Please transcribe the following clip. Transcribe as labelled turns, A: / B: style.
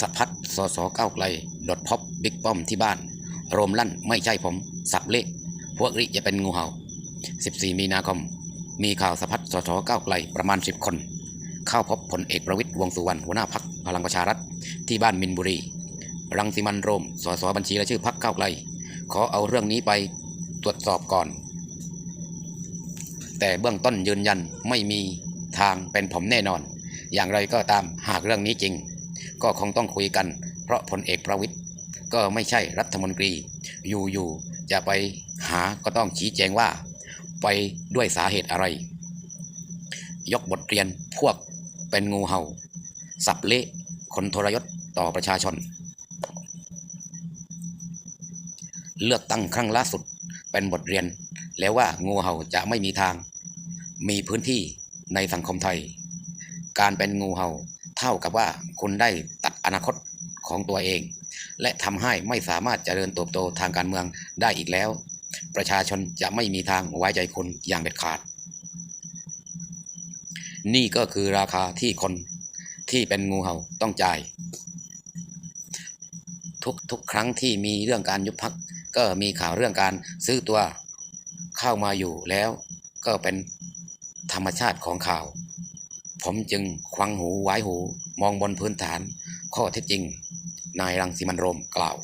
A: สพัดสสก้าวไกลดดพบบิ๊กป้อมที่บ้าน โรมลั่นไม่ใช่ผม สับเละพวกริจะเป็นงูเห่า 14 มีนาคม มีข่าวสพัดสสก้าวไกลประมาณ 10 คน เข้าพบพลเอกประวิตยวงสุวรรณหัวหน้าพักพลังประชารัฐที่บ้านมินบุรี รังสิมันโรมสสบัญชีรายชื่อพักก้าวไกล ขอเอาเรื่องนี้ไปตรวจสอบก่อน แต่เบื้องต้นยืนยันไม่มีทางเป็นผมแน่นอน อย่างไรก็ตามหากเรื่องนี้จริง ก็คงต้องคุยกัน เพราะพลเอกประวิตยก็ไม่ใช่รัฐมนตรี อยู่ๆจะไปหาก็ต้องชี้แจงว่า ไปด้วยสาเหตุอะไร ยกบทเรียนพวกเป็นงูเห่า สับเละคนทรยศต่อประชาชน เลือกตั้งครั้งล่าสุดเป็นบทเรียน แล้วว่างูเห่าจะไม่มีทาง มีพื้นที่ในสังคมไทย การเป็นงูเห่า เท่ากับว่าคุณได้ตัดอนาคตของตัวเอง และทำให้ไม่สามารถเจริญเติบโตทางการเมืองได้อีกแล้ว ประชาชนจะไม่มีทางไว้ใจคุณอย่างเด็ดขาด นี่ก็คือราคาที่คนที่เป็นงูเห่าต้องจ่าย ทุกทุกครั้งที่มีเรื่องการยุบพักก็มีข่าวเรื่องการซื้อตัวเข้ามาอยู่แล้ว ก็เป็นธรรมชาติของข่าว ผมจึงควังหูไว้หูมองบนพื้นฐานข้อเท็จจริง นายรังสิมันโรมกล่าว